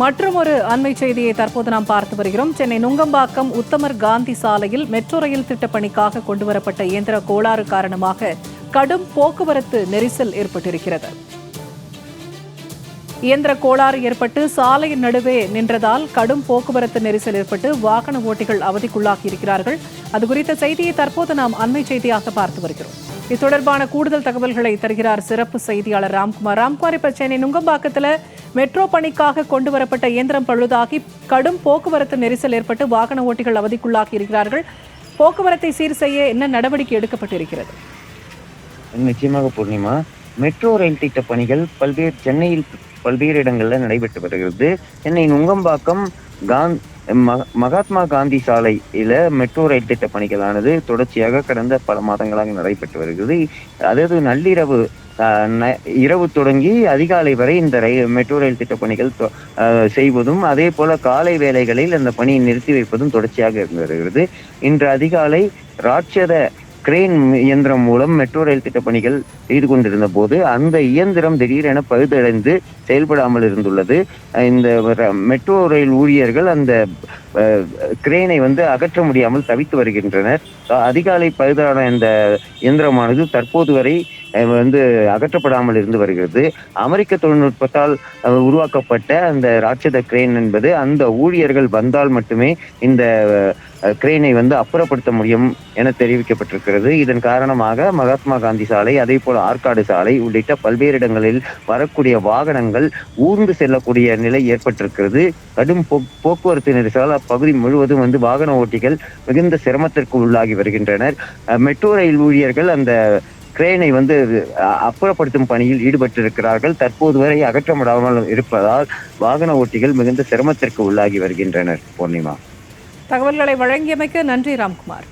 மற்றும் ஒரு அண்மை செய்தியை தற்போது நாம் பார்த்து வருகிறோம். சென்னை நுங்கம்பாக்கம் உத்தமர் காந்தி சாலையில் மெட்ரோ ரயில் திட்டப்பணிக்காக கொண்டுவரப்பட்ட இயந்திர கோளாறு காரணமாக கடும் போக்குவரத்து நெரிசல் ஏற்பட்டிருக்கிறது. இயந்திர கோளாறு ஏற்பட்டு சாலையின் நடுவே நின்றதால் கடும் போக்குவரத்து நெரிசல் ஏற்பட்டு வாகன ஓட்டிகள் அவதிக்குள்ளாகி இருக்கிறார்கள் அது குறித்த செய்தியை தற்போது நாம் அண்மை செய்தியாக பார்த்து வருகிறோம். இது தொடர்பான கூடுதல் தகவல்களை தருகிறார் சிறப்பு செய்தியாளர் ராம்குமார். ராம்குமார் இப்ப சென்னை நுங்கம்பாக்கத்தில் மெட்ரோ பணிக்காக கொண்டு வரப்பட்ட இயந்திரம் பழுதாகி கடும் போக்குவரத்து நெரிசல் ஏற்பட்டு வாகன ஓட்டிகள் அவதிக்குள்ளாகி இருக்கிறார்கள். போக்குவரத்தை சீர் செய்ய என்ன நடவடிக்கை எடுக்கப்பட்டிருக்கிறது? நிச்சயமாக பூர்ணிமா மெட்ரோ ரயில் திட்ட பணிகள் பல்வேறு சென்னையில் பல்வேறு இடங்களில் நடைபெற்று வருகிறது. சென்னை நுங்கம்பாக்கம் காந்த் மகாத்மா காந்தி சாலையில மெட்ரோ ரயில் திட்ட பணிகளானது தொடர்ச்சியாக கடந்த பல மாதங்களாக நடைபெற்று வருகிறது. அதாவது நள்ளிரவு ந- இரவு தொடங்கி அதிகாலை வரை இந்த ரயில் மெட்ரோ ரயில் திட்ட பணிகள் தொ- செய்வதும் அதே போல காலை வேலைகளில் அந்த பணியை நிறுத்தி வைப்பதும் தொடர்ச்சியாக இருந்து வருகிறது. இன்று அதிகாலை ராட்சத கிரெயின் இயந்திரம் மூலம் மெட்ரோ ரயில் திட்ட பணிகள் செய்து கொண்டிருந்த போது அந்த இயந்திரம் திடீரென பழுதடைந்து செயல்படாமல் இருந்துள்ளது. இந்த மெட்ரோ ரயில் ஊழியர்கள் அந்த கிரெயினை வந்து அகற்ற முடியாமல் தவித்து வருகின்றனர். அதிகாலை பழுதான இந்த இயந்திரமானது தற்போது வரை வந்து அகற்றப்படாமல் இருந்து வருகிறது. அமெரிக்க தொழில்நுட்பத்தால் உருவாக்கப்பட்ட அந்த ராட்சத கிரேன் என்பது அந்த ஊழியர்கள் வந்தால் மட்டுமே இந்த கிரெயினை வந்து அப்புறப்படுத்த முடியும் என தெரிவிக்கப்பட்டிருக்கிறது. இதன் காரணமாக மகாத்மா காந்தி சாலை அதே போல ஆற்காடு சாலை உள்ளிட்ட பல்வேறு இடங்களில் வரக்கூடிய வாகனங்கள் ஊர்ந்து செல்லக்கூடிய நிலை ஏற்பட்டிருக்கிறது. கடும் போக்குவரத்து நெரிசலால் அப்பகுதி முழுவதும் வந்து வாகன ஓட்டிகள் மிகுந்த சிரமத்திற்கு உள்ளாகி வருகின்றனர். மெட்ரோ ரயில் ஊழியர்கள் அந்த கிரேனை வந்து அப்புறப்படுத்தும் பணியில் ஈடுபட்டிருக்கிறார்கள். தற்போது வரை அகற்றமிடாமல் இருப்பதால் வாகன ஓட்டிகள் மிகுந்த சிரமத்திற்கு உள்ளாகி வருகின்றனர் பூர்ணிமா. தகவல்களை வழங்கியமைக்கு நன்றி ராம்குமார்.